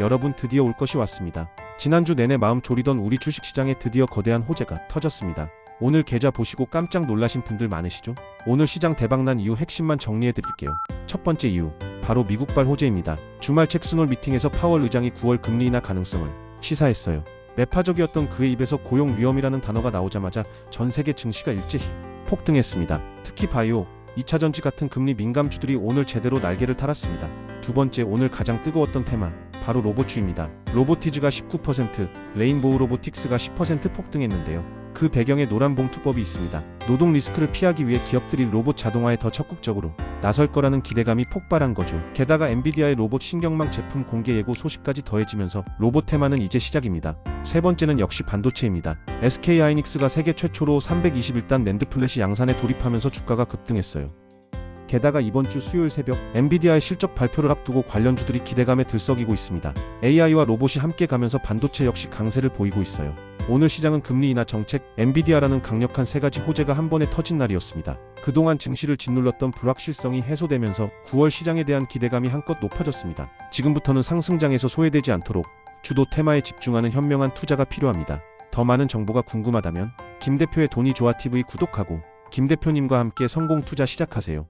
여러분 드디어 올 것이 왔습니다. 지난주 내내 마음 졸이던 우리 주식시장에 드디어 거대한 호재가 터졌습니다. 오늘 계좌 보시고 깜짝 놀라신 분들 많으시죠? 오늘 시장 대박난 이유 핵심만 정리해 드릴게요. 첫 번째 이유, 바로 미국발 호재입니다. 주말 책순홀 미팅에서 파월 의장이 9월 금리 인하 가능성을 시사했어요. 매파적이었던 그의 입에서 고용 위험이라는 단어가 나오자마자 전 세계 증시가 일제히 폭등했습니다. 특히 바이오, 2차 전지 같은 금리 민감주들이 오늘 제대로 날개를 탈았습니다. 두 번째 오늘 가장 뜨거웠던 테마 바로 로봇주입니다. 로보티즈가 19%, 레인보우 로보틱스가 10% 폭등했는데요. 그 배경에 노란 봉투법이 있습니다. 노동 리스크를 피하기 위해 기업들이 로봇 자동화에 더 적극적으로 나설 거라는 기대감이 폭발한 거죠. 게다가 엔비디아의 로봇 신경망 제품 공개 예고 소식까지 더해지면서 로봇 테마는 이제 시작입니다. 세 번째는 역시 반도체입니다. SK 하이닉스가 세계 최초로 321단 낸드 플래시 양산에 돌입하면서 주가가 급등했어요. 게다가 이번 주 수요일 새벽 엔비디아의 실적 발표를 앞두고 관련주들이 기대감에 들썩이고 있습니다. AI와 로봇이 함께 가면서 반도체 역시 강세를 보이고 있어요. 오늘 시장은 금리 인하 정책, 엔비디아라는 강력한 세 가지 호재가 한 번에 터진 날이었습니다. 그동안 증시를 짓눌렀던 불확실성이 해소되면서 9월 시장에 대한 기대감이 한껏 높아졌습니다. 지금부터는 상승장에서 소외되지 않도록 주도 테마에 집중하는 현명한 투자가 필요합니다. 더 많은 정보가 궁금하다면 김 대표의 돈이 좋아 TV 구독하고 김 대표님과 함께 성공 투자 시작하세요.